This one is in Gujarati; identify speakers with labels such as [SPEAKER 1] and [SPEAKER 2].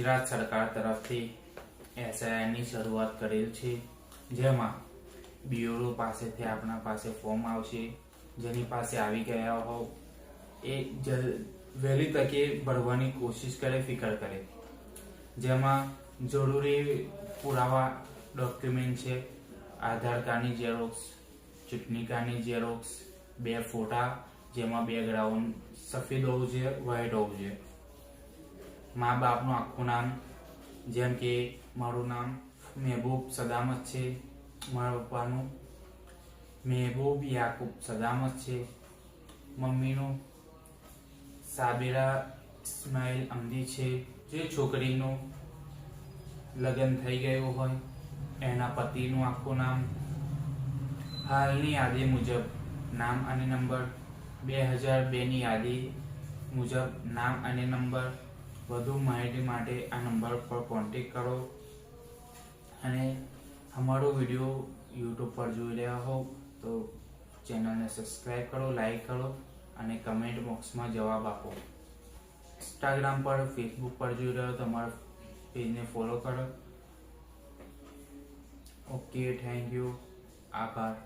[SPEAKER 1] ગુજરાત સરકાર તરફથી એસઆઈઆરની શરૂઆત કરેલ છે. જેમાં બીઓરો પાસેથી આપણા પાસે ફોર્મ આવશે. જેની પાસે આવી ગયા હોવ, એ જલ, વહેલી તકે ભરવાની કોશિશ કરે, ફિકર કરે. જેમાં જરૂરી પુરાવા ડોક્યુમેન્ટ છે. આધાર કાર્ડની ઝેરોક્સ, ચૂંટણી કાર્ડની ઝેરોક્સ, બે ફોટા, જેમાં બેકગ્રાઉન્ડ સફેદ હોવું જોઈએ વ્હાઈટ હોવું જોઈએ. મા બાપનું આખું નામ, જેમ કે મારું નામ મહેબૂબ સદામત છે, મારા પપ્પાનું મહેબૂબ યાકુબ સદામત છે, મમ્મીનું સાબેરા ઇસ્માઇલ અમદી છે, જે છોકરીનું લગ્ન થઈ ગયું હોય, એના પતિનું આખું નામ હાલની યાદી મુજબ નામ અને નંબર, બે હજાર બેની યાદી મુજબ નામ અને નંબર વધુ માહિતી માટે આ નંબર પર કોન્ટેક કરો. અને અમારો વીડિયો યુટ્યુબ પર જોઈ રહ્યા હો, તો ચેનલને સબસ્ક્રાઈબ કરો લાઈક કરો અને કમેન્ટ બોક્સમાં જવાબ આપો. ઇન્સ્ટાગ્રામ પર ફેસબુક પર જોઈ રહ્યો તો અમારા પેજને ફોલો કરો. ઓકે થેન્ક યુ આભાર.